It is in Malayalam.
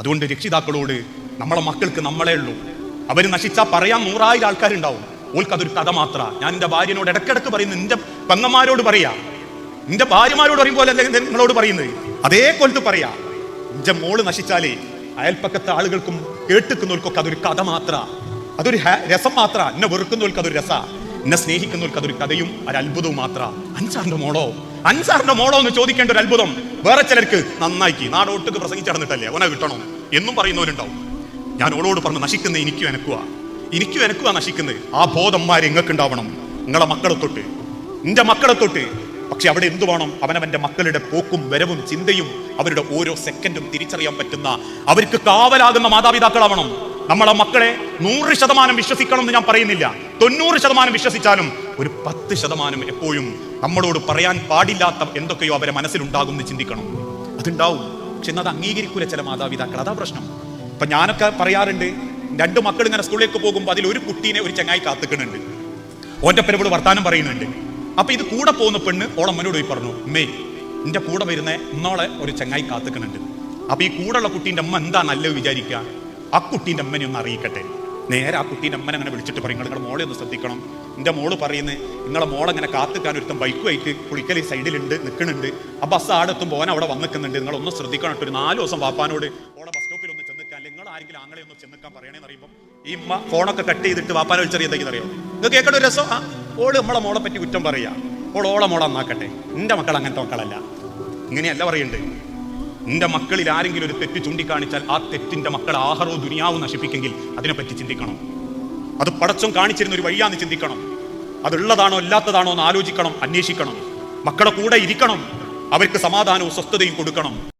അതുകൊണ്ട് രക്ഷിതാക്കളോട് നമ്മളെ മക്കൾക്ക് നമ്മളേ ഉള്ളൂ. അവർ നശിച്ചാൽ പറയാൻ നൂറായിരം ആൾക്കാരുണ്ടാവും. ഓൾക്ക് അതൊരു കഥ മാത്ര. ഞാൻ എന്റെ ഭാര്യനോട് ഇടക്കിടക്ക് പറയുന്നു എന്റെ പെങ്ങന്മാരോട് പറയാ. എന്റെ ഭാര്യമാരോട് പറയും പോലെ നിങ്ങളോട് പറയുന്നത്? അതേ കൊലത്ത് പറയാ. എന്റെ മോൾ നശിച്ചാലേ അയൽപ്പക്കത്തെ ആളുകൾക്കും കേട്ടിക്കുന്നവർക്കൊക്കെ അതൊരു കഥ മാത്ര. അതൊരു രസം മാത്ര. എന്നെ വെറുക്കുന്നവർക്ക് അതൊരു രസ. എന്നെ സ്നേഹിക്കുന്നവർക്ക് അതൊരു കഥയും ഒരു അത്ഭുതവും മാത്ര അഞ്ചാറിന്റെ മോളോ അഞ്ചാറിന്റെ മോളോ എന്ന് ചോദിക്കേണ്ട ഒരു അത്ഭുതം. വേറെ ചിലർക്ക് നന്നാക്കി നാടോട്ടുക്ക് പ്രസംഗിച്ചടന്നിട്ടല്ലേ അവനെ കിട്ടണം? എന്നും പറയുന്നവരുണ്ടാവും. ഞാൻ ഓളോട് പറഞ്ഞു നശിക്കുന്ന എനിക്കും എനക്കുക എനിക്കും എനക്കുക നശിക്കുന്നത് ആ ബോധന്മാരെ ഇങ്ങക്കുണ്ടാവണം നിങ്ങളെ മക്കളെ തൊട്ട്. നിന്റെ മക്കളെ തൊട്ട്. പക്ഷെ അവിടെ എന്തു വേണം? അവനവന്റെ മക്കളുടെ പോക്കും വരവും ചിന്തയും അവരുടെ ഓരോ സെക്കൻഡും തിരിച്ചറിയാൻ പറ്റുന്ന അവർക്ക് കാവലാകുന്ന മാതാപിതാക്കളാവണം. നമ്മളെ മക്കളെ നൂറ് ശതമാനം വിശ്വസിക്കണം എന്ന് ഞാൻ പറയുന്നില്ല. തൊണ്ണൂറ് ശതമാനം വിശ്വസിച്ചാലും ഒരു പത്ത് ശതമാനം എപ്പോഴും നമ്മളോട് പറയാൻ പാടില്ലാത്ത എന്തൊക്കെയോ അവരെ മനസ്സിലുണ്ടാകും എന്ന് ചിന്തിക്കണം. അതുണ്ടാവും. പക്ഷെ അത് അംഗീകരിക്കൂല ചില മാതാപിതാക്കൾ. അതാ പ്രശ്നം. ഇപ്പൊ ഞാനൊക്കെ പറയാറുണ്ട് രണ്ട് മക്കൾ ഇങ്ങനെ സ്കൂളിലേക്ക് പോകുമ്പോൾ അതിൽ ഒരു കുട്ടീനെ ഒരു ചങ്ങായി കാത്തുക്കുന്നുണ്ട്. ഓന്റെ പെരവൾ വർത്താനം പറയുന്നുണ്ട്. അപ്പൊ ഇത് കൂടെ പോകുന്ന പെണ്ണ് ഓളമ്മനോട് പോയി പറഞ്ഞു മേ എന്റെ കൂടെ വരുന്ന ഇന്നോളെ ഒരു ചങ്ങായി കാത്തുക്കുന്നുണ്ട്. അപ്പൊ ഈ കൂടെയുള്ള കുട്ടീന്റെ അമ്മ എന്താ നല്ലത് വിചാരിക്കുക ആ കുട്ടീന്റെ അമ്മനെ ഒന്ന് അറിയിക്കട്ടെ. നേരെ ആ കുട്ടീന്റെ അമ്മനെ അങ്ങനെ വിളിച്ചിട്ട് പറയും നിങ്ങളുടെ മോളെ ഒന്ന് ശ്രദ്ധിക്കണം. എന്റെ മോൾ പറയുന്നത് നിങ്ങളെ മോളെ അങ്ങനെ കാത്തുക്കാൻ ഒരുത്തം ബൈക്കുമായിട്ട് കുളിക്കൽ ഈ സൈഡിലുണ്ട് നിൽക്കുന്നുണ്ട്. ആ ബസ് ആടെത്തുമ്പോൾ ഓൻ അവിടെ വന്ന് നിൽക്കുന്നുണ്ട്. നിങ്ങളൊന്ന് ശ്രദ്ധിക്കണം. ഒരു നാല് ദിവസം വാപ്പാനോട് ഓളെ ബസ് സ്റ്റോപ്പിൽ ഒന്ന് ചെന്നിക്കാൻ നിങ്ങൾ ആരെങ്കിലും ആങ്ങളെ ഒന്ന് ചെന്നിക്കാൻ പറയണേന്ന് അറിയുമ്പോൾ ഈ ഉമ്മ ഫോണൊക്കെ കട്ട് ചെയ്തിട്ട് വാപ്പാനെ എന്തെങ്കിലും അറിയോ ഇത് കേൾക്കണ ഒരു രസം? ആ ഓൾ നമ്മളെ മോളെ പറ്റി കുറ്റം പറയുക ഓൾ ഓളെ മോളെ നന്നാക്കട്ടെ. എന്റെ മക്കൾ അങ്ങനത്തെ മക്കളല്ല. ഇങ്ങനെയല്ല പറയണ്ടേ. നിന്റെ മക്കളിൽ ആരെങ്കിലും ഒരു തെറ്റ് ചൂണ്ടിക്കാണിച്ചാൽ ആ തെറ്റിന്റെ മക്കൾ ആഹാരവും ദുനിയാവും നശിപ്പിക്കെങ്കിൽ അതിനെപ്പറ്റി ചിന്തിക്കണം? അത് പടച്ചം കാണിച്ചിരുന്ന ഒരു വഴിയാന്ന് ചിന്തിക്കണം? അതുള്ളതാണോ ഇല്ലാത്തതാണോ എന്ന് ആലോചിക്കണം അന്വേഷിക്കണം. മക്കളുടെ കൂടെ ഇരിക്കണം. അവർക്ക് സമാധാനവും സ്വസ്ഥതയും കൊടുക്കണം.